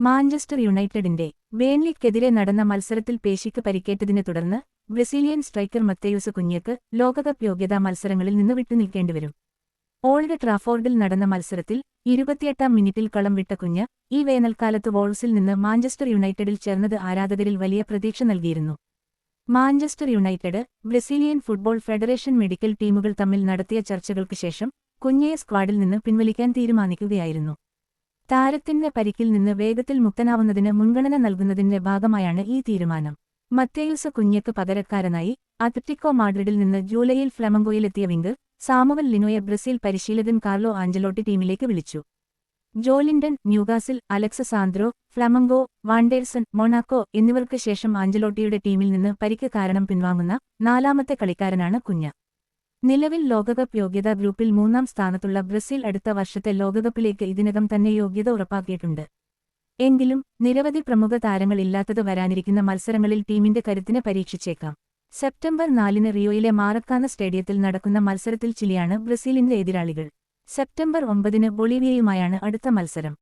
Manchester യുണൈറ്റഡിന്റെ ബേൻലിക്കെതിരെ നടന്ന മത്സരത്തിൽ പേശിക്ക് പരിക്കേറ്റതിനെ തുടർന്ന് ബ്രസീലിയൻ സ്ട്രൈക്കർ മത്തേയൂസ് കുഞ്ഞിയക്ക് ലോകകപ്പ് യോഗ്യതാ മത്സരങ്ങളിൽ നിന്ന് വിട്ടുനിൽക്കേണ്ടിവരും ഓൾഡ് ട്രാഫോർഡിൽ നടന്ന മത്സരത്തിൽ ഇരുപത്തിയെട്ടാം മിനിറ്റിൽ കളം വിട്ട കുഞ്ഞ് ഈ വേനൽക്കാലത്ത് വോൾസിൽ നിന്ന് മാഞ്ചസ്റ്റർ യുണൈറ്റഡിൽ ചേർന്നത് ആരാധകരിൽ വലിയ പ്രതീക്ഷ നൽകിയിരുന്നു. Manchester United Brazilian football federation medical ടീമുകൾ തമ്മിൽ നടത്തിയ ചർച്ചകൾക്ക് ശേഷം കുഞ്ഞയെ സ്ക്വാഡിൽ നിന്ന് പിൻവലിക്കാൻ തീരുമാനിക്കുകയായിരുന്നു. താരത്തിന്റെ പരിക്കിൽ നിന്ന് വേഗത്തിൽ മുക്തനാവുന്നതിന് മുൻഗണന നൽകുന്നതിന്റെ ഭാഗമായാണ് ഈ തീരുമാനം. മത്തേയുസ കുഞ്ഞയ്ക്ക് പകരക്കാരനായി അത്ലറ്റിക്കോ മാഡ്രിഡിൽ നിന്ന് ജൂലൈയിൽ ഫ്ലമംഗോയിലെത്തിയ വിംഗ് സാമുവൽ ലിനോയെ ബ്രസീൽ പരിശീലകൻ കാർലോ ആഞ്ചലോട്ടി ടീമിലേക്ക് വിളിച്ചു. Joelinton Newcastle Alex Sandro Flamengo Wanderson Monaco എന്നിവർക്ക് ശേഷം ആഞ്ചലോട്ടിയുടെ ടീമിൽ നിന്ന് പരിക്ക് കാരണം പിൻവാങ്ങുന്ന നാലാമത്തെ കളിക്കാരനാണ് കുഞ്ഞ്. നിലവിൽ ലോകകപ്പ് യോഗ്യതാ ഗ്രൂപ്പിൽ മൂന്നാം സ്ഥാനത്തുള്ള ബ്രസീൽ അടുത്ത വർഷത്തെ ലോകകപ്പിലേക്ക് ഇതിനകം തന്നെ യോഗ്യത ഉറപ്പാക്കിയിട്ടുണ്ട്. എങ്കിലും നിരവധി പ്രമുഖ താരങ്ങൾ താരങ്ങളില്ലാത്തത് വരാനിരിക്കുന്ന മത്സരങ്ങളിൽ ടീമിന്റെ കരുത്തിനെ പരീക്ഷിച്ചേക്കാം. സെപ്റ്റംബർ നാലിന് റിയോയിലെ മാറക്കാന സ്റ്റേഡിയത്തിൽ നടക്കുന്ന മത്സരത്തിൽ ചിലിയാണ് ബ്രസീലിന്റെ എതിരാളികൾ. സെപ്റ്റംബർ ഒമ്പതിന് ബൊളീവിയയുമായാണ് അടുത്ത മത്സരം.